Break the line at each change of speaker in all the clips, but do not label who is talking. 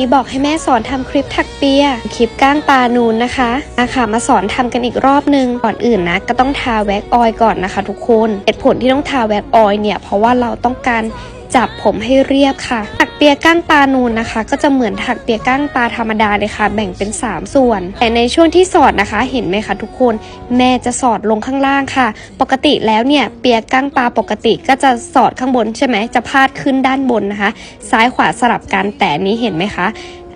นี้บอกให้แม่สอนทำคลิปถักเปีย คลิปก้างปลานูนนะคะอาค่ะมาสอนทำกันอีกรอบนึง ก่อนอื่นนะ ก็ต้องทาแว็กออยก่อนนะคะ ทุกคน เหตุผลที่ต้องทาแว็กออยเนี่ย เพราะว่าเราต้องการ จับผมให้เรียบค่ะ ถักเปียก้างปลานูนนะคะ ก็จะเหมือนถักเปียก้างปลาธรรมดาเลยค่ะ แบ่งเป็น 3 ส่วน แต่ในช่วงที่สอดนะคะ เห็นไหมคะทุกคน แม่จะสอดลงข้างล่างค่ะ ปกติแล้วเนี่ยเปียก้างปลาปกติก็จะสอดข้างบนใช่ไหมจะพาดขึ้นด้านบนนะคะ ซ้ายขวาสลับกันแต่นี้เห็นไหมคะ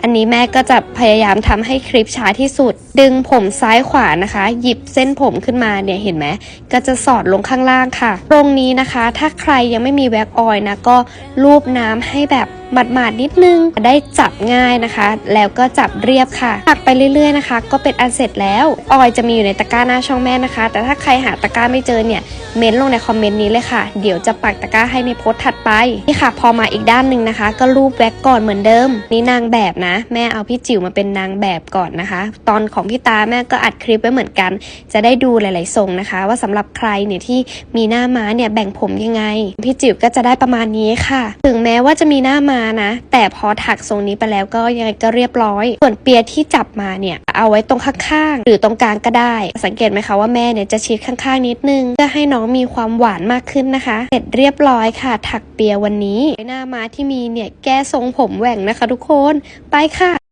อันนี้แม่ก็จะพยายามทำให้คลิปช้าที่สุด ดึงผมซ้ายขวานะคะ หยิบเส้นผมขึ้นมาเนี่ยเห็นไหมก็จะสอดลงข้างล่างค่ะ ตรงนี้นะคะ ถ้าใครยังไม่มีแว็กออยนะก็ลูบน้ำให้แบบ หมาดๆนิดนึงได้จับง่ายนะคะ แล้วก็จับเรียบค่ะถักไปเรื่อยๆนะคะ ก็เป็นอันเสร็จแล้วออยจะมีอยู่ในตะกร้าหน้าช่องแม่นะคะ แต่ถ้าใครหาตะกร้าไม่เจอเนี่ยเม้นลงในคอมเมนต์นี้เลยค่ะ เดี๋ยวจะปักตะกร้าให้ในโพสต์ถัดไปนี่ค่ะ พอมาอีกด้านหนึ่งนะคะ ก็รูปแว็กก่อนเหมือนเดิม นี่นางแบบนะ แม่เอาพี่จิ๋วมาเป็นนางแบบก่อนนะคะ ตอนของพี่ตาแม่ก็อัดคลิปไว้เหมือนกัน จะได้ดูหลาย ๆ ทรงนะคะ ว่าสำหรับใครเนี่ยที่มีหน้าม้าเนี่ยแบ่งผมยังไง พี่จิ๋วก็จะได้ประมาณนี้ค่ะ ถึงแม้ว่าจะมีหน้าม้านะ แต่พอถักทรงนี้ไปแล้วก็ยังไงก็เรียบร้อย ส่วนเปียที่จับมาเนี่ย เอาไว้ตรงข้างๆ หรือตรงกลางก็ได้ สังเกตไหมคะว่าแม่เนี่ยจะชิดข้างๆนิดนึง เพื่อให้น้องมีความหวานมากขึ้นนะคะ เสร็จเรียบร้อยค่ะ ถักเปียวันนี้หน้ามาที่มีเนี่ยแก้ทรงผมแหว่งนะคะ ทุกคน ไปค่ะ